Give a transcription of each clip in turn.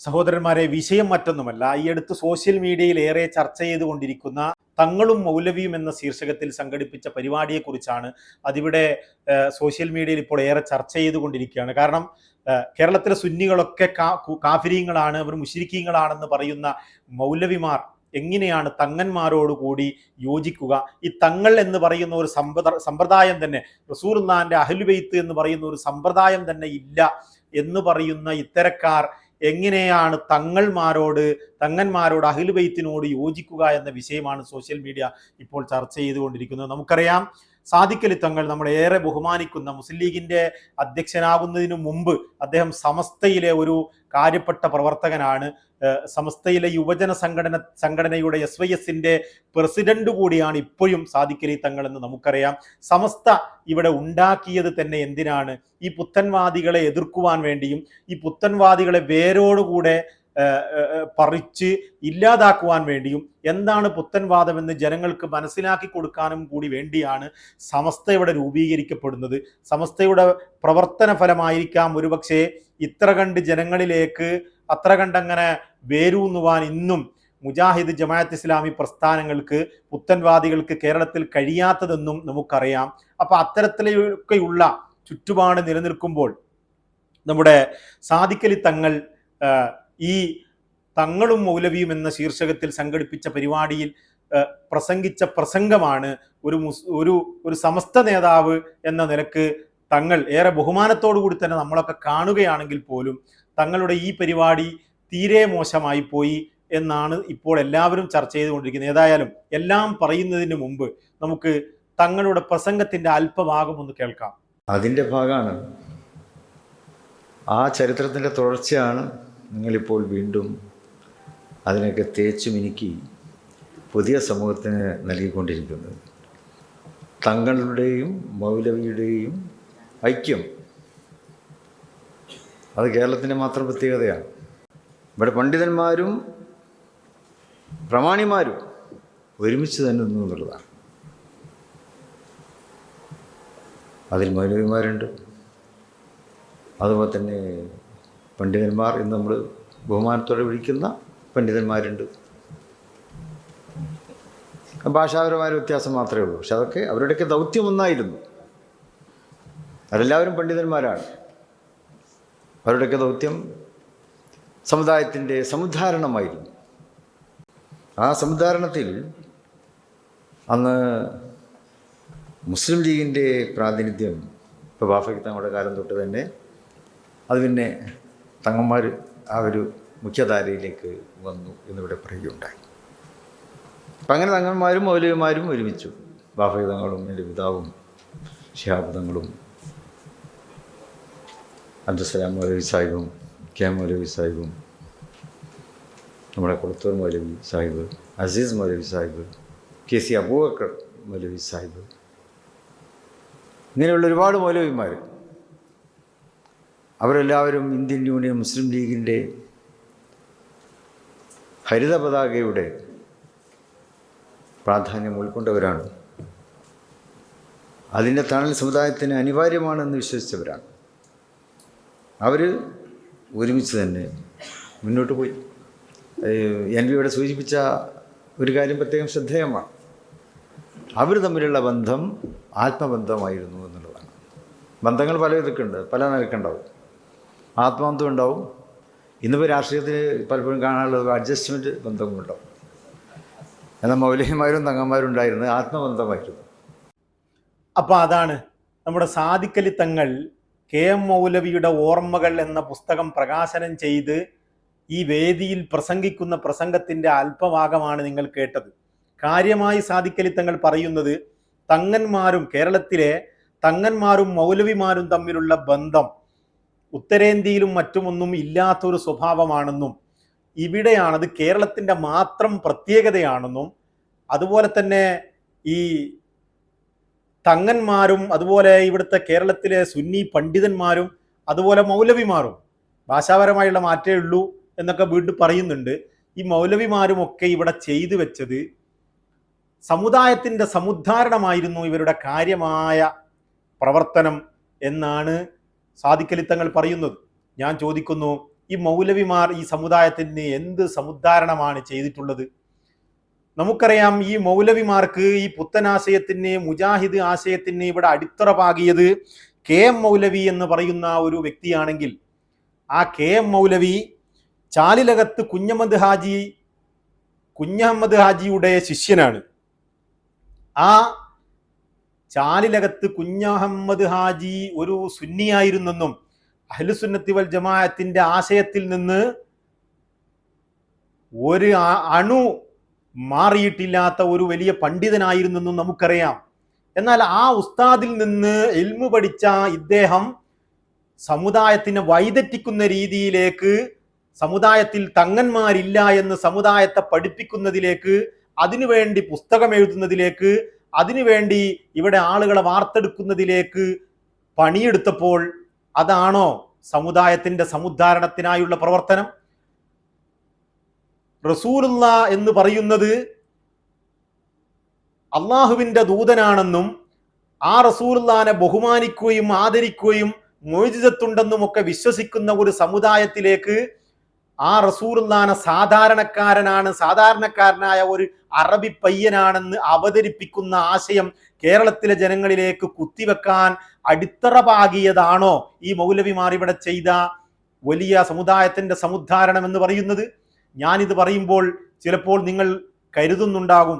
സഹോദരന്മാരെ വിഷയം മറ്റൊന്നുമല്ല. ഈ അടുത്ത് സോഷ്യൽ മീഡിയയിൽ ഏറെ ചർച്ച ചെയ്തുകൊണ്ടിരിക്കുന്ന തങ്ങളും മൗലവിയും എന്ന ശീർഷകത്തിൽ സംഘടിപ്പിച്ച പരിപാടിയെക്കുറിച്ചാണ് അതിവിടെ സോഷ്യൽ മീഡിയയിൽ ഇപ്പോൾ ഏറെ ചർച്ച ചെയ്തുകൊണ്ടിരിക്കുകയാണ്. കാരണം കേരളത്തിലെ സുന്നികളൊക്കെ കാഫിരീങ്ങളാണ് അവർ മുഷിരിക്കീങ്ങളാണെന്ന് പറയുന്ന മൗലവിമാർ എങ്ങനെയാണ് തങ്ങന്മാരോട് കൂടി യോജിക്കുക? ഈ തങ്ങൾ എന്ന് പറയുന്ന ഒരു സമ്പ്രദ സമ്പ്രദായം തന്നെ റസൂർന്നാന്റെ അഹ്ലുബെയ്ത്ത് എന്ന് പറയുന്ന ഒരു സമ്പ്രദായം തന്നെ ഇല്ല എന്ന് പറയുന്ന ഇത്തരക്കാർ എങ്ങനെയാണ് തങ്ങൾമാരോട് തങ്ങന്മാരോട് അഹിലുബൈത്തിനോട് യോജിക്കുക എന്ന വിഷയമാണ് സോഷ്യൽ മീഡിയ ഇപ്പോൾ ചർച്ച ചെയ്തുകൊണ്ടിരിക്കുന്നത്. നമുക്കറിയാം സാദിഖലി തങ്ങൾ നമ്മൾ ഏറെ ബഹുമാനിക്കുന്ന മുസ്ലിം ലീഗിന്റെ അധ്യക്ഷനാകുന്നതിന് മുമ്പ് അദ്ദേഹം സമസ്തയിലെ ഒരു കാര്യപ്പെട്ട പ്രവർത്തകനാണ്. സമസ്തയിലെ യുവജന സംഘടന സംഘടനയുടെ എസ് വൈ എസിന്റെ പ്രസിഡന്റ് കൂടിയാണ് ഇപ്പോഴും സാദിഖലി തങ്ങൾ എന്ന് നമുക്കറിയാം. സമസ്ത ഇവിടെ ഉണ്ടാക്കിയത് തന്നെ എന്തിനാണ്? ഈ പുത്തൻവാദികളെ എതിർക്കുവാൻ വേണ്ടിയും ഈ പുത്തൻവാദികളെ വേരോടുകൂടെ പറിച്ച് ഇല്ലാതാക്കുവാൻ വേണ്ടിയും എന്താണ് പുത്തൻവാദമെന്ന് ജനങ്ങൾക്ക് മനസ്സിലാക്കി കൊടുക്കാനും കൂടി വേണ്ടിയാണ് ഇവിടെ രൂപീകരിക്കപ്പെടുന്നത്. സമസ്തയുടെ പ്രവർത്തന ഫലമായിരിക്കാം ഒരുപക്ഷെ ഇത്ര കണ്ട് ജനങ്ങളിലേക്ക് അത്ര കണ്ടങ്ങനെ വേരൂന്നുവാൻ ഇന്നും മുജാഹിദ് ജമാഅത്ത് ഇസ്ലാമി പ്രസ്ഥാനങ്ങൾക്ക് പുത്തൻവാദികൾക്ക് കേരളത്തിൽ കഴിയാത്തതെന്നും നമുക്കറിയാം. അപ്പൊ അത്തരത്തിലൊക്കെയുള്ള ചുറ്റുപാട് നിലനിൽക്കുമ്പോൾ നമ്മുടെ സാധിക്കലി തങ്ങൾ ഈ തങ്ങളും മൗലവിയും എന്ന ശീർഷകത്തിൽ സംഘടിപ്പിച്ച പരിപാടിയിൽ പ്രസംഗിച്ച പ്രസംഗമാണ് ഒരു ഒരു ഒരു സമസ്ത നേതാവ് എന്ന നിലയ്ക്ക് തങ്ങൾ ഏറെ ബഹുമാനത്തോടു കൂടി തന്നെ നമ്മളൊക്കെ കാണുകയാണെങ്കിൽ പോലും തങ്ങളുടെ ഈ പരിപാടി തീരെ മോശമായി പോയി എന്നാണ് ഇപ്പോൾ എല്ലാവരും ചർച്ച ചെയ്തുകൊണ്ടിരിക്കുന്നത്. ഏതായാലും എല്ലാം പറയുന്നതിന് മുമ്പ് നമുക്ക് തങ്ങളുടെ പ്രസംഗത്തിന്റെ അല്പഭാഗം ഒന്ന് കേൾക്കാം. അതിന്റെ ഭാഗമാണ് ആ ചരിത്രത്തിന്റെ തുടർച്ചയാണ് നിങ്ങളിപ്പോൾ വീണ്ടും അതിനൊക്കെ തേച്ചു മിനുക്കി പുതിയ സമൂഹത്തിന് നൽകിക്കൊണ്ടിരിക്കുന്നത്. തങ്ങളുടെയും മൗലവിയുടെയും ഐക്യം. അത് കേരളത്തിന്റെ മാത്രം പ്രത്യേകതയാണ്. ഇവിടെ പണ്ഡിതന്മാരും പ്രമാണിമാരും ഒരുമിച്ച് തന്നെ നിന്നു എന്നുള്ളതാണ്. അതിൽ മൗലവിമാരുണ്ട്. അതുപോലെ തന്നെ പണ്ഡിതന്മാർ എന്ന് നമ്മൾ ബഹുമാനത്തോടെ വിളിക്കുന്ന പണ്ഡിതന്മാരുണ്ട്. ഭാഷാപരമായ വ്യത്യാസം മാത്രമേ ഉള്ളൂ. പക്ഷെ അതൊക്കെ അവരുടെയൊക്കെ ദൗത്യം ഒന്നായിരുന്നു. അവരെല്ലാവരും പണ്ഡിതന്മാരാണ്. അവരുടെയൊക്കെ ദൗത്യം സമുദായത്തിന്റെ സമുദ്ധാരണമായിരുന്നു. ആ സമുദ്ധാരണത്തിൽ അന്ന് മുസ്ലിം ലീഗിന്റെ പ്രാതിനിധ്യം ഇപ്പോൾ ബാഫയ്ക്ക് തങ്ങളുടെ കാലം തൊട്ട് തന്നെ അത് പിന്നെ തങ്ങന്മാർ ആ ഒരു മുഖ്യധാരയിലേക്ക് വന്നു എന്നിവിടെ പറയുകയുണ്ടായി. അപ്പം അങ്ങനെ തങ്ങന്മാരും മൗലവിമാരും ഒരുമിച്ചു. ബാഫയുധങ്ങളും എന്റെ പിതാവും ഷിഹാബുധങ്ങളും അബ്ദുസലാം മൗലവി സാഹിബും കെ മൗലവി സാഹിബും നമ്മുടെ കൊളത്തൂർ മൗലവി സാഹിബ് അസീസ് മൗലവി സാഹിബ് കെ സി അബൂബക്കർ മൗലവി സാഹിബ് ഇങ്ങനെയുള്ള ഒരുപാട് മൗലവിമാർ അവരെല്ലാവരും ഇന്ത്യൻ യൂണിയൻ മുസ്ലിം ലീഗിന്റെ ഹരിത പതാകയുടെ പ്രാധാന്യം ഉൾക്കൊണ്ടവരാണ്. അതിന്റെ തണൽ സമുദായത്തിന് അനിവാര്യമാണെന്ന് വിശ്വസിച്ചവരാണ്. അവർ ഒരുമിച്ച് തന്നെ മുന്നോട്ട് പോയി. എൻ വി ഇവിടെ സൂചിപ്പിച്ച ഒരു കാര്യം പ്രത്യേകം ശ്രദ്ധേയമാണ്. അവർ തമ്മിലുള്ള ബന്ധം ആത്മബന്ധമായിരുന്നു എന്നുള്ളതാണ്. ബന്ധങ്ങൾ പല ഇതൊക്കെ ഉണ്ട് പല നിലക്കുണ്ടാവും ആത്മബന്ധം ഉണ്ടാവും. ഇന്നിപ്പോൾ രാഷ്ട്രീയത്തിൽ പലപ്പോഴും കാണാനുള്ള ഒരു അഡ്ജസ്റ്റ്മെന്റ് ബന്ധങ്ങളുണ്ടാവും. എന്നാൽ മൗലികമാരും തങ്ങന്മാരും ഉണ്ടായിരുന്നത് ആത്മബന്ധമായിരുന്നു. അപ്പോൾ അതാണ് നമ്മുടെ സാദിക്കലി തങ്ങൾ കെ എം മൗലവിയുടെ ഓർമ്മകൾ എന്ന പുസ്തകം പ്രകാശനം ചെയ്ത് ഈ വേദിയിൽ പ്രസംഗിക്കുന്ന പ്രസംഗത്തിന്റെ അല്പഭാഗമാണ് നിങ്ങൾ കേട്ടത്. കാര്യമായി സാദിക്കലി തങ്ങൾ പറയുന്നത് തങ്ങന്മാരും കേരളത്തിലെ തങ്ങന്മാരും മൗലവിമാരും തമ്മിലുള്ള ബന്ധം ഉത്തരേന്ത്യയിലും മറ്റുമൊന്നും ഇല്ലാത്തൊരു സ്വഭാവമാണെന്നും ഇവിടെയാണത് കേരളത്തിന്റെ മാത്രം പ്രത്യേകതയാണെന്നും അതുപോലെ തന്നെ ഈ തങ്ങന്മാരും അതുപോലെ ഇവിടുത്തെ കേരളത്തിലെ സുന്നി പണ്ഡിതന്മാരും അതുപോലെ മൗലവിമാരും ഭാഷാപരമായുള്ള മാറ്റേ ഉള്ളൂ എന്നൊക്കെ വീണ്ടും പറയുന്നുണ്ട്. ഈ മൗലവിമാരും ഒക്കെ ഇവിടെ ചെയ്തു വെച്ചത് സമുദായത്തിന്റെ സമുദ്ധാരണമായിരുന്നു ഇവരുടെ കാര്യമായ പ്രവർത്തനം എന്നാണ് സാധിക്കലിത്തങ്ങൾ പറയുന്നത്. ഞാൻ ചോദിക്കുന്നു ഈ മൗലവിമാർ ഈ സമുദായത്തിന് എന്ത് സമുദ്ധാരണമാണ് ചെയ്തിട്ടുള്ളത്? നമുക്കറിയാം ഈ മൗലവിമാർക്ക് ഈ പുത്തനാശയത്തിന് മുജാഹിദ് ആശയത്തിന് ഇവിടെ അടിത്തറ പാകിയത് കെ എം മൗലവി എന്ന് പറയുന്ന ഒരു വ്യക്തിയാണെങ്കിൽ ആ കെ എം മൗലവി ചാലിലകത്ത് കുഞ്ഞമ്മദ് ഹാജി കുഞ്ഞഹമ്മദ് ഹാജിയുടെ ശിഷ്യനാണ്. ആ ചാലിലകത്ത് കുഞ്ഞഹമ്മദ് ഹാജി ഒരു സുന്നിയായിരുന്നെന്നും അഹ്ലുസുന്നത്തി വൽ ജമാഅത്തിന്റെ ആശയത്തിൽ നിന്ന് ഒരു അണു മാറിയിട്ടില്ലാത്ത ഒരു വലിയ പണ്ഡിതനായിരുന്നെന്നും നമുക്കറിയാം. എന്നാൽ ആ ഉസ്താദിൽ നിന്ന് എൽമു പഠിച്ച ഇദ്ദേഹം സമുദായത്തിനെ വൈദറ്റിക്കുന്ന രീതിയിലേക്ക് സമുദായത്തിൽ തങ്ങന്മാരില്ല എന്ന് സമുദായത്തെ പഠിപ്പിക്കുന്നതിലേക്ക് അതിനുവേണ്ടി പുസ്തകം എഴുതുന്നതിലേക്ക് അതിനുവേണ്ടി ഇവിടെ ആളുകളെ വാർത്തെടുക്കുന്നതിലേക്ക് പണിയെടുത്തപ്പോൾ അതാണോ സമുദായത്തിന്റെ സമുദ്ധാരണത്തിനായുള്ള പ്രവർത്തനം? റസൂലുള്ള എന്ന് പറയുന്നത് അള്ളാഹുവിന്റെ ദൂതനാണെന്നും ആ റസൂലുള്ളാനെ ബഹുമാനിക്കുകയും ആദരിക്കുകയും മോചിതത്തുണ്ടെന്നും ഒക്കെ വിശ്വസിക്കുന്ന ഒരു സമുദായത്തിലേക്ക് ആ റസൂലുള്ളാനെ സാധാരണക്കാരനാണ്. സാധാരണക്കാരനായ ഒരു അറബി പയ്യനാണെന്ന് അവതരിപ്പിക്കുന്ന ആശയം കേരളത്തിലെ ജനങ്ങളിലേക്ക് കുത്തിവെക്കാൻ അടിത്തറ പാകിയതാണോ ഈ മൗലവിമാർ ഇവിടെ ചെയ്ത വലിയ സമുദായത്തിന്റെ സമുദ്ധാരണം എന്ന് പറയുന്നത്? ഞാനിത് പറയുമ്പോൾ ചിലപ്പോൾ നിങ്ങൾ കരുതുന്നുണ്ടാകും.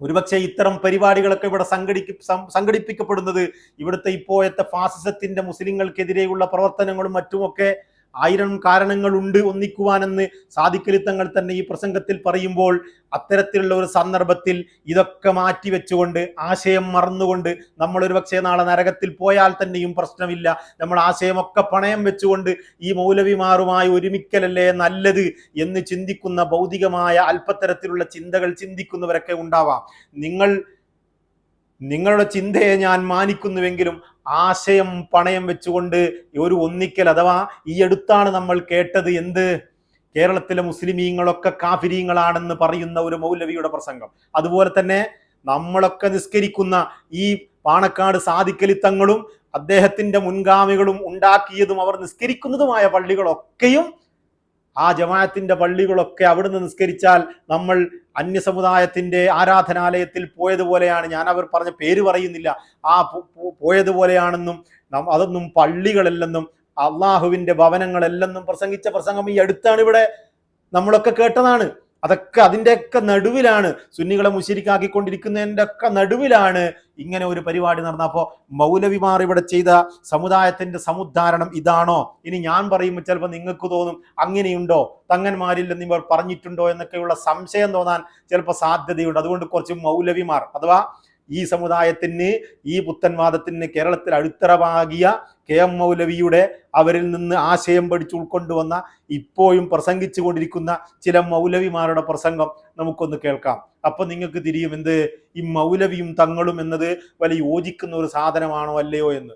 ഒരുപക്ഷെ ഇത്തരം പരിപാടികളൊക്കെ ഇവിടെ സംഘടിക്ക സംഘടിപ്പിക്കപ്പെടുന്നത് ഇവിടുത്തെ ഇപ്പോഴത്തെ ഫാസിസത്തിന്റെ മുസ്ലിങ്ങൾക്കെതിരെയുള്ള പ്രവർത്തനങ്ങളും മറ്റുമൊക്കെ ആയിരം കാരണങ്ങളുണ്ട് ഒന്നിക്കുവാനെന്ന് സാധിക്കലിത്തങ്ങൾ തന്നെ ഈ പ്രസംഗത്തിൽ പറയുമ്പോൾ അത്തരത്തിലുള്ള ഒരു സന്ദർഭത്തിൽ ഇതൊക്കെ മാറ്റി വെച്ചുകൊണ്ട് ആശയം മറന്നുകൊണ്ട് നമ്മൾ ഒരു പക്ഷേ നാളെ നരകത്തിൽ പോയാൽ തന്നെയും പ്രശ്നമില്ല. നമ്മൾ ആശയമൊക്കെ പണയം വെച്ചുകൊണ്ട് ഈ മൗലവിമാരുമായി ഒരുമിക്കലല്ലേ നല്ലത് എന്ന് ചിന്തിക്കുന്ന ഭൗതികമായ അല്പത്തരത്തിലുള്ള ചിന്തകൾ ചിന്തിക്കുന്നവരൊക്കെ ഉണ്ടാവാം. നിങ്ങൾ നിങ്ങളുടെ ചിന്തയെ ഞാൻ മാനിക്കുന്നുവെങ്കിലും ആശയം പണയം വെച്ചുകൊണ്ട് ഒരു ഒന്നിക്കൽ അഥവാ ഈ അടുത്താണ് നമ്മൾ കേട്ടത് എന്ത്? കേരളത്തിലെ മുസ്ലിമീങ്ങളൊക്കെ കാഫിരീങ്ങളാണെന്ന് പറയുന്ന ഒരു മൗലവിയുടെ പ്രസംഗം. അതുപോലെ തന്നെ നമ്മളൊക്കെ നിസ്കരിക്കുന്ന ഈ പാണക്കാട് സാധിക്കലിത്തങ്ങളും അദ്ദേഹത്തിന്റെ മുൻഗാമികളും ഉണ്ടാക്കിയതും അവർ നിസ്കരിക്കുന്നതുമായ പള്ളികളൊക്കെയും ആ ജമാഅത്തിന്റെ പള്ളികളൊക്കെ അവിടുന്ന് നിസ്കരിച്ചാൽ നമ്മൾ അന്യസമുദായത്തിന്റെ ആരാധനാലയത്തിൽ പോയതുപോലെയാണ്. ഞാൻ അവർ പറഞ്ഞ പേര് പറയുന്നില്ല. ആ പോയതുപോലെയാണെന്നും അതൊന്നും പള്ളികളല്ലെന്നും അള്ളാഹുവിന്റെ ഭവനങ്ങളല്ലെന്നും പ്രസംഗിച്ച പ്രസംഗം ഈ അടുത്താണ് ഇവിടെ നമ്മളൊക്കെ കേട്ടതാണ്. അതൊക്കെ അതിന്റെയൊക്കെ നടുവിലാണ് സുന്നികളെ മുശരിക്കാക്കിക്കൊണ്ടിരിക്കുന്നതിന്റെ ഒക്കെ നടുവിലാണ് ഇങ്ങനെ ഒരു പരിപാടി നടന്നപ്പോൾ മൗലവിമാർ ഇവിടെ ചെയ്ത സമുദായത്തിന്റെ സമുദ്ധാരണം ഇതാണോ? ഇനി ഞാൻ പറയുമ്പോൾ ചിലപ്പോൾ നിങ്ങൾക്ക് തോന്നും അങ്ങനെയുണ്ടോ? തങ്ങന്മാരില്ലെന്ന് ഇവർ പറഞ്ഞിട്ടുണ്ടോ എന്നൊക്കെയുള്ള സംശയം തോന്നാൻ ചിലപ്പോൾ സാധ്യതയുണ്ട്. അതുകൊണ്ട് കുറച്ച് മൗലവിമാർ അഥവാ ഈ സമുദായത്തിന് ഈ പുത്തൻവാദത്തിന് കേരളത്തിൽ അടിത്തറവാകിയ കെ എം മൗലവിയുടെ അവരിൽ നിന്ന് ആശയം പഠിച്ചു ഉൾക്കൊണ്ടുവന്ന ഇപ്പോഴും പ്രസംഗിച്ചു കൊണ്ടിരിക്കുന്ന ചില മൗലവിമാരുടെ പ്രസംഗം നമുക്കൊന്ന് കേൾക്കാം. അപ്പൊ നിങ്ങൾക്ക് തിരിയും എന്ത്? ഈ മൗലവിയും തങ്ങളും എന്നത് വലിയ യോജിക്കുന്ന ഒരു സാധനമാണോ അല്ലയോ എന്ന്?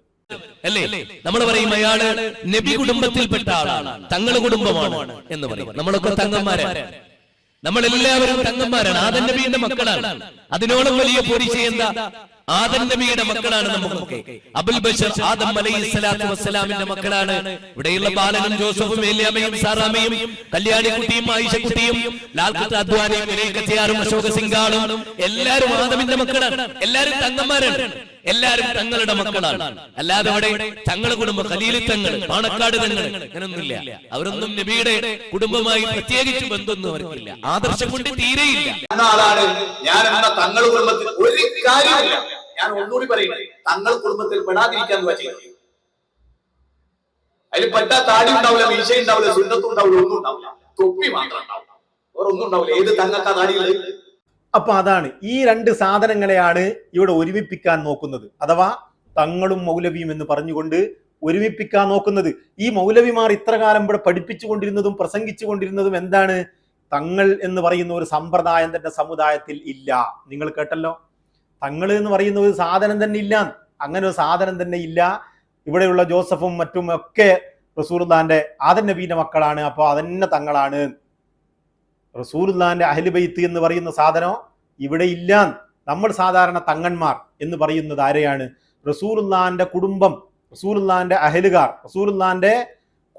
അല്ലേ? നമ്മൾ പറയും അയാൾ നബി കുടുംബത്തിൽപ്പെട്ട ആളാണ് തങ്ങൾ കുടുംബമാണ് എന്ന് പറയും. നമ്മളൊക്കെ തങ്ങന്മാരാണ്. നമ്മളെല്ലാവരും തങ്ങന്മാരാണ്. ആദൻ നബിയുടെ മക്കളാണ്. അതിനോളം വലിയ പോരിശ എന്താ? ആദൻ നബിയുടെ മക്കളാണ് നമുക്കൊക്കെ. അബുൽ ബഷർ ആദം അലൈഹി സ്വലാത്തു വസ്സലാമിന്റെ മക്കളാണ്. ഇവിടെയുള്ള ബാലനും ജോസഫും ഏലിയാമയും സാറാമയും കല്യാണിക്കുട്ടിയും ആയിഷക്കുട്ടിയും ലാൽകുത്ത് അദ്വാനിയും വിനയക്കത്തിയാറും അശോക സിംഗാളും എല്ലാരും ആദമിന്റെ മക്കളാണ്. എല്ലാരും തങ്ങന്മാരാണ്. എല്ലാരും തങ്ങളുടെ മക്കളാണ്. അല്ലാതെ അവിടെ തങ്ങളുടെ കുടുംബം ഖലീലി തങ്ങൾ പാണക്കാട് തങ്ങൾ അങ്ങനൊന്നുമില്ല. അവരൊന്നും നബിയുടെ കുടുംബമായി പ്രത്യേകിച്ച് ബന്ധമൊന്നും അവർക്കില്ല ആദർശം കൊണ്ട് തീരെയില്ല. ആളാണ് ഞാൻ എന്ന തങ്ങൾ കുടുംബത്തിൽ ഒരു കാര്യമില്ല ഞാൻ ഒന്നുകൂടി പറയുന്നത്. തങ്ങൾ കുടുംബത്തിൽ പെടാതിരിക്കാൻ ചെയ്യണം അതിൽ പെട്ട താടി ഉണ്ടാവില്ല മീശ ഉണ്ടാവില്ല സുന്നത്തും ഉണ്ടാവില്ല ഒന്നും ഉണ്ടാവില്ല. തൊപ്പി മാത്രം ഉണ്ടാവില്ല. ഒന്നും ഉണ്ടാവില്ല. ഏത് തങ്ങൾക്കാ താടിയുള്ളത് അപ്പൊ അതാണ് ഈ രണ്ട് സാധനങ്ങളെയാണ് ഇവിടെ ഒരുമിപ്പിക്കാൻ നോക്കുന്നത്. അഥവാ തങ്ങളും മൗലവിയും എന്ന് പറഞ്ഞുകൊണ്ട് ഒരുമിപ്പിക്കാൻ നോക്കുന്നത്. ഈ മൗലവിമാർ ഇത്ര കാലം ഇവിടെ പഠിപ്പിച്ചുകൊണ്ടിരുന്നതും പ്രസംഗിച്ചുകൊണ്ടിരുന്നതും എന്താണ്? തങ്ങൾ എന്ന് പറയുന്ന ഒരു സമ്പ്രദായം തന്നെ സമുദായത്തിൽ ഇല്ല. നിങ്ങൾ കേട്ടല്ലോ? തങ്ങൾ എന്ന് പറയുന്ന ഒരു സാധനം തന്നെ ഇല്ല. അങ്ങനെ ഒരു സാധനം തന്നെ ഇല്ല. ഇവിടെയുള്ള ജോസഫും മറ്റും ഒക്കെ റസൂർദാന്റെ ആദൻ മക്കളാണ്. അപ്പോൾ അതന്നെ തങ്ങളാണ്. റസൂലുള്ളാന്റെ അഹലുബൈത്ത് എന്ന് പറയുന്ന സാധനം ഇവിടെ ഇല്ല നമ്മൾ സാധാരണ തങ്ങന്മാർ എന്ന് പറയുന്നത് ആരെയാണ്? റസൂലുള്ളാന്റെ കുടുംബം റസൂലുള്ളാന്റെ അഹലുകാർ റസൂലുള്ളാന്റെ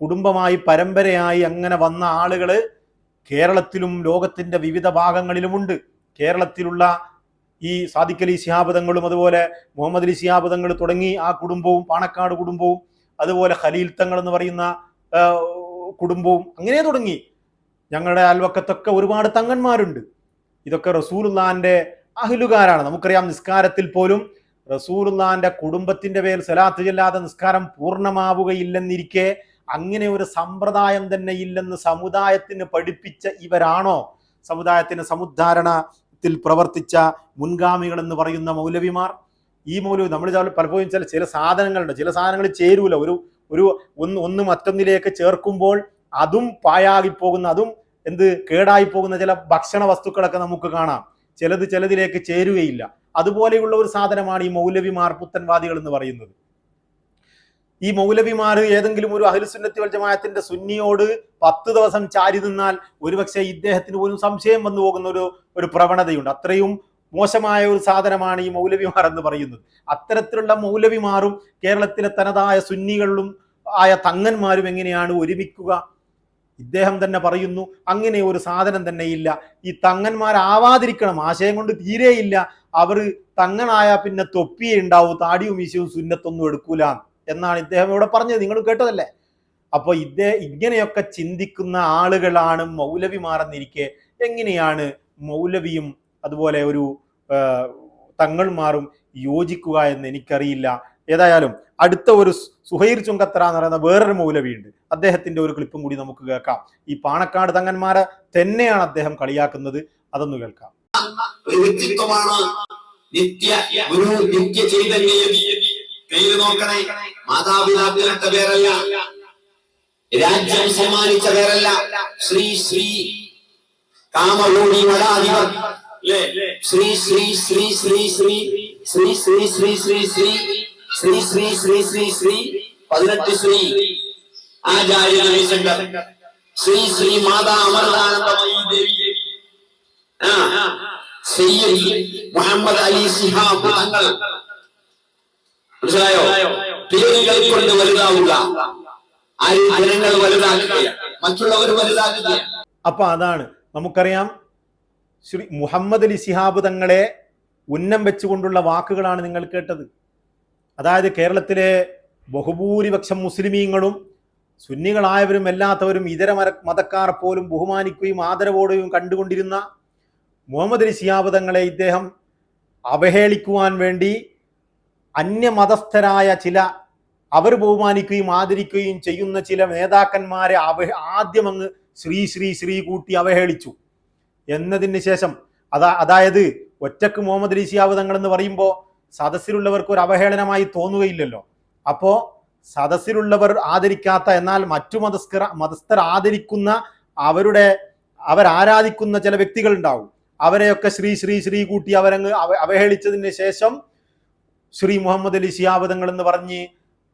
കുടുംബമായി പരമ്പരയായി അങ്ങനെ വന്ന ആളുകൾ കേരളത്തിലും ലോകത്തിന്റെ വിവിധ ഭാഗങ്ങളിലുമുണ്ട്. കേരളത്തിലുള്ള ഈ സാദിഖ് അലി ശിഹാബദങ്ങളും അതുപോലെ മുഹമ്മദ് അലി ശിഹാബദങ്ങൾ തുടങ്ങി ആ കുടുംബവും പാണക്കാട് കുടുംബവും അതുപോലെ ഖലീൽ തങ്ങൾ എന്ന് പറയുന്ന കുടുംബവും അങ്ങനെ തുടങ്ങി. ഞങ്ങളുടെ അയൽവക്കത്തൊക്കെ ഒരുപാട് തങ്ങന്മാരുണ്ട്. ഇതൊക്കെ റസൂലുള്ളാന്റെ അഹിലുകാരാണ്. നമുക്കറിയാം നിസ്കാരത്തിൽ പോലും റസൂലുള്ളാന്റെ കുടുംബത്തിന്റെ പേരിൽ സലാത്ത് ചെല്ലാതെ നിസ്കാരം പൂർണമാവുകയില്ലെന്നിരിക്കെ അങ്ങനെ ഒരു സമ്പ്രദായം തന്നെ ഇല്ലെന്ന് സമുദായത്തിന് പഠിപ്പിച്ച ഇവരാണോ? സമുദായത്തിന് സമുദ്ധാരണത്തിൽ പ്രവർത്തിച്ച മുൻഗാമികൾ എന്ന് പറയുന്ന മൗലവിമാർ. ഈ മൗലവി നമ്മൾ പലപ്പോഴും ചില ചില സാധനങ്ങളുണ്ട്. ചില സാധനങ്ങൾ ചേരൂല. ഒരു ഒരു ഒന്ന് ഒന്ന് മറ്റൊന്നിലേക്ക് ചേർക്കുമ്പോൾ അതും പായാകി പോകുന്ന അതും എന്ത് കേടായി പോകുന്ന ചില ഭക്ഷണ വസ്തുക്കളൊക്കെ നമുക്ക് കാണാം. ചിലത് ചിലതിലേക്ക് ചേരുകയില്ല. അതുപോലെയുള്ള ഒരു സാധനമാണ് ഈ മൗലവിമാർ പുത്തൻവാദികൾ എന്ന് പറയുന്നത്. ഈ മൗലവിമാർ ഏതെങ്കിലും ഒരു അഹിൽസുന്നത്തി വൽ ജമാഅത്തിന്റെ സുന്നിയോട് പത്ത് ദിവസം ചാരി നിന്നാൽ ഒരുപക്ഷെ ഇദ്ദേഹത്തിന് പോലും സംശയം വന്നു പോകുന്ന ഒരു ഒരു പ്രവണതയുണ്ട്. അത്രയും മോശമായ ഒരു സാധനമാണ് ഈ മൗലവിമാർ എന്ന് പറയുന്നത്. അത്തരത്തിലുള്ള മൗലവിമാറും കേരളത്തിലെ തനതായ സുന്നികളിലും ആയ തങ്ങന്മാരും എങ്ങനെയാണ് ഒരുമിക്കുക ഇദ്ദേഹം തന്നെ പറയുന്നു അങ്ങനെ ഒരു സാധനം തന്നെ ഇല്ല. ഈ തങ്ങന്മാരാവാതിരിക്കണം ആശയം കൊണ്ട് തീരെയില്ല. അവർ തങ്ങനായ പിന്നെ തൊപ്പിയേ ഉണ്ടാവൂ താടിയും മീശയും സുന്നത്തൊന്നും എടുക്കൂല എന്നാണ് ഇദ്ദേഹം ഇവിടെ പറഞ്ഞത്. നിങ്ങൾ കേട്ടതല്ലേ? അപ്പൊ ഇദ്ദേഹം ഇങ്ങനെയൊക്കെ ചിന്തിക്കുന്ന ആളുകളാണ് മൗലവിമാരെന്നിരിക്കെ എങ്ങനെയാണ് മൗലവിയും അതുപോലെ ഒരു തങ്ങൾമാറും യോജിക്കുക എന്ന് എനിക്കറിയില്ല. ഏതായാലും അടുത്ത ഒരു സുഹൈർ ചുങ്കത്തറ എന്ന് പറയുന്ന വേറൊരു മൗലവിയുണ്ട് അദ്ദേഹത്തിന്റെ ഒരു ക്ലിപ്പും കൂടി നമുക്ക് കേൾക്കാം ഈ പാണക്കാട് തങ്ങന്മാരെ തന്നെയാണ് അദ്ദേഹം കളിയാക്കുന്നത് അതൊന്ന് കേൾക്കാം വ്യക്തിത്വമാണ് നിത്യ ഗുരു നിത്യ ചൈതന്യയതി പേര് നോക്കണേ മാതാപിതാക്കളിട്ട പേരല്ല രാജ്യം സമ്മാനിച്ച പേരല്ല ശ്രീ ശ്രീ വടാധിപർ ശ്രീ ശ്രീ ശ്രീ ശ്രീ ശ്രീ ശ്രീ ശ്രീ ശ്രീ ശ്രീ ശ്രീ ശ്രീ ശ്രീ ശ്രീ ശ്രീ ശ്രീ ശ്രീ പതിനെട്ട് ശ്രീ ആചാര്യ രവിശങ്കർ ശ്രീ ശ്രീ മാതാ അമൃതാനന്ദമയി ദേവി ആ മുഹമ്മദ് അലി സിഹാബ് തങ്ങൾ മനസ്സിലായോ? പേരുകൾ കൊണ്ട് വലുതാവുക. ജനങ്ങൾ വലുതാക്കുക. മറ്റുള്ളവർ വലുതാക്കുക. അപ്പൊ അതാണ്. നമുക്കറിയാം ശ്രീ മുഹമ്മദ് അലി സിഹാബ് തങ്ങളെ ഉന്നം വെച്ചുകൊണ്ടുള്ള വാക്കുകളാണ് നിങ്ങൾ കേട്ടത്. അതായത് കേരളത്തിലെ ബഹുഭൂരിപക്ഷം മുസ്ലിമീങ്ങളും സുന്നികളായവരും അല്ലാത്തവരും ഇതര മതക്കാർ പോലും ബഹുമാനിക്കുകയും ആദരവോടെയും കണ്ടുകൊണ്ടിരുന്ന മുഹമ്മദ് ശിഹാബ് ഇദ്ദേഹം അവഹേളിക്കുവാൻ വേണ്ടി അന്യമതസ്ഥരായ ചില അവർ ബഹുമാനിക്കുകയും ആദരിക്കുകയും ചെയ്യുന്ന ചില നേതാക്കന്മാരെ അവ ആദ്യം അങ്ങ് ശ്രീ ശ്രീ ശ്രീ കൂട്ടി അവഹേളിച്ചു. എന്നതിന് ശേഷം അതാ അതായത് ഒറ്റയ്ക്ക് മുഹമ്മദ് ശിഹാബ് എന്ന് പറയുമ്പോൾ സദസ്സിലുള്ളവർക്ക് ഒരു അവഹേളനമായി തോന്നുകയില്ലല്ലോ. അപ്പോ സദസ്സിലുള്ളവർ ആദരിക്കാത്ത എന്നാൽ മറ്റു മതസ്കർ മതസ്ഥർ ആദരിക്കുന്ന അവരുടെ അവരാരാധിക്കുന്ന ചില വ്യക്തികൾ ഉണ്ടാവും അവരെയൊക്കെ ശ്രീ ശ്രീ ശ്രീ കൂട്ടി അവരങ്ങ് അവഹേളിച്ചതിന് ശേഷം ശ്രീ മുഹമ്മദ് അലി ശിയാബദങ്ങൾ എന്ന് പറഞ്ഞ്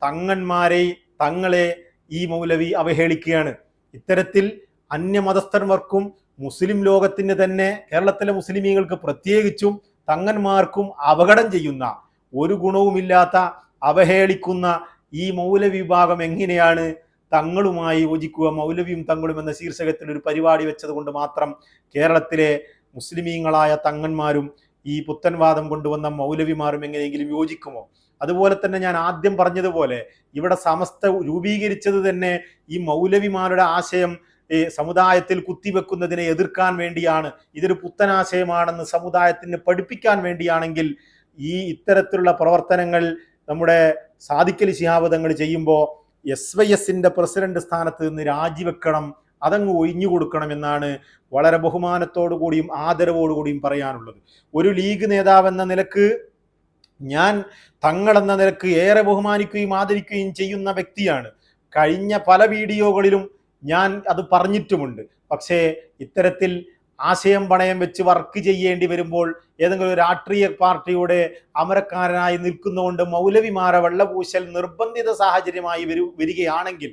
തങ്ങന്മാരെ തങ്ങളെ ഈ മൗലവി അവഹേളിക്കുകയാണ്. ഇത്തരത്തിൽ അന്യമതസ്ഥന്മാർക്കും മുസ്ലിം ലോകത്തിന് തന്നെ കേരളത്തിലെ മുസ്ലിമീങ്ങൾക്ക് പ്രത്യേകിച്ചും തങ്ങന്മാർക്കും അപകടം ചെയ്യുന്ന ഒരു ഗുണവുമില്ലാത്ത അവഹേളിക്കുന്ന ഈ മൗലവിഭാഗം എങ്ങനെയാണ് തങ്ങളുമായി യോജിക്കുക? മൗലവിയും തങ്ങളും എന്ന ശീർഷകത്തിൽ ഒരു പരിപാടി വെച്ചത് കൊണ്ട് മാത്രം കേരളത്തിലെ മുസ്ലിമീങ്ങളായ തങ്ങന്മാരും ഈ പുത്തൻവാദം കൊണ്ടുവന്ന മൗലവിമാരും എങ്ങനെയെങ്കിലും യോജിക്കുമോ? അതുപോലെ തന്നെ ഞാൻ ആദ്യം പറഞ്ഞതുപോലെ ഇവിടെ സമസ്ത രൂപീകരിച്ചത് തന്നെ ഈ മൗലവിമാരുടെ ആശയം ഈ സമുദായത്തിൽ കുത്തിവെക്കുന്നതിനെ എതിർക്കാൻ വേണ്ടിയാണ്. ഇതൊരു പുത്തനാശയമാണെന്ന് സമുദായത്തിന് പഠിപ്പിക്കാൻ വേണ്ടിയാണെങ്കിൽ ഈ ഇത്തരത്തിലുള്ള പ്രവർത്തനങ്ങൾ നമ്മുടെ സാധിക്കൽ ശിഹാബദങ്ങൾ ചെയ്യുമ്പോൾ എസ് വൈ എസിന്റെ പ്രസിഡന്റ് സ്ഥാനത്ത് നിന്ന് രാജിവെക്കണം അതങ്ങ് ഒഴിഞ്ഞു കൊടുക്കണം എന്നാണ് വളരെ ബഹുമാനത്തോടു കൂടിയും ആദരവോടു കൂടിയും പറയാനുള്ളത്. ഒരു ലീഗ് നേതാവ് എന്ന നിലയ്ക്ക് ഞാൻ തങ്ങളെന്ന നിലയ്ക്ക് ഏറെ ബഹുമാനിക്കുകയും ആദരിക്കുകയും ചെയ്യുന്ന വ്യക്തിയാണ്. കഴിഞ്ഞ പല വീഡിയോകളിലും ഞാൻ അത് പറഞ്ഞിട്ടുമുണ്ട്. പക്ഷേ ഇത്തരത്തിൽ ആശയം പണയം വെച്ച് വർക്ക് ചെയ്യേണ്ടി വരുമ്പോൾ ഏതെങ്കിലും രാഷ്ട്രീയ പാർട്ടിയുടെ അമരക്കാരനായി നിൽക്കുന്നതുകൊണ്ട് മൗലവിമാരെ വെള്ളപൂശൽ നിർബന്ധിത സാഹചര്യമായി വരു വരികയാണെങ്കിൽ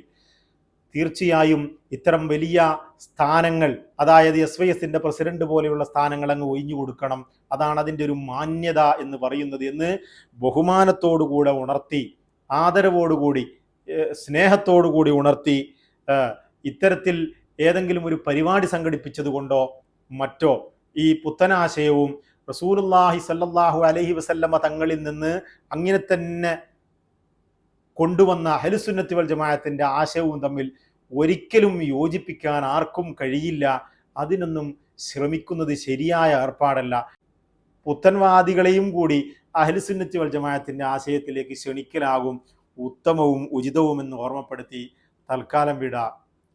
തീർച്ചയായും ഇത്തരം വലിയ സ്ഥാനങ്ങൾ അതായത് എസ് വൈ എസിന്റെ പ്രസിഡന്റ് പോലെയുള്ള സ്ഥാനങ്ങൾ അങ്ങ് ഒഴിഞ്ഞു കൊടുക്കണം. അതാണ് അതിന്റെ ഒരു മാന്യത എന്ന് പറയുന്നത് എന്ന് ബഹുമാനത്തോടുകൂടെ ഉണർത്തി ആദരവോടുകൂടി സ്നേഹത്തോടുകൂടി ഉണർത്തി ഇത്തരത്തിൽ ഏതെങ്കിലും ഒരു പരിപാടി സംഘടിപ്പിച്ചതുകൊണ്ടോ മറ്റോ ഈ പുത്തനാശയവും റസൂലുള്ളാഹി സല്ലാഹു അലഹി വസല്ലമ തങ്ങളിൽ നിന്ന് അങ്ങനെ തന്നെ കൊണ്ടുവന്ന അഹലുസുന്നത്തി വൽ ജമാഅത്തിന്റെ ആശയവും തമ്മിൽ ഒരിക്കലും യോജിപ്പിക്കാൻ ആർക്കും കഴിയില്ല. അതിനൊന്നും ശ്രമിക്കുന്നത് ശരിയായ ഏർപ്പാടല്ല. പുത്തൻവാദികളെയും കൂടി അഹലുസുന്നത്തി വൽ ജമാഅത്തിന്റെ ആശയത്തിലേക്ക് ക്ഷണിക്കലാകും ഉത്തമവും ഉചിതവുമെന്ന് ഓർമ്മപ്പെടുത്തി തൽക്കാലം വിട.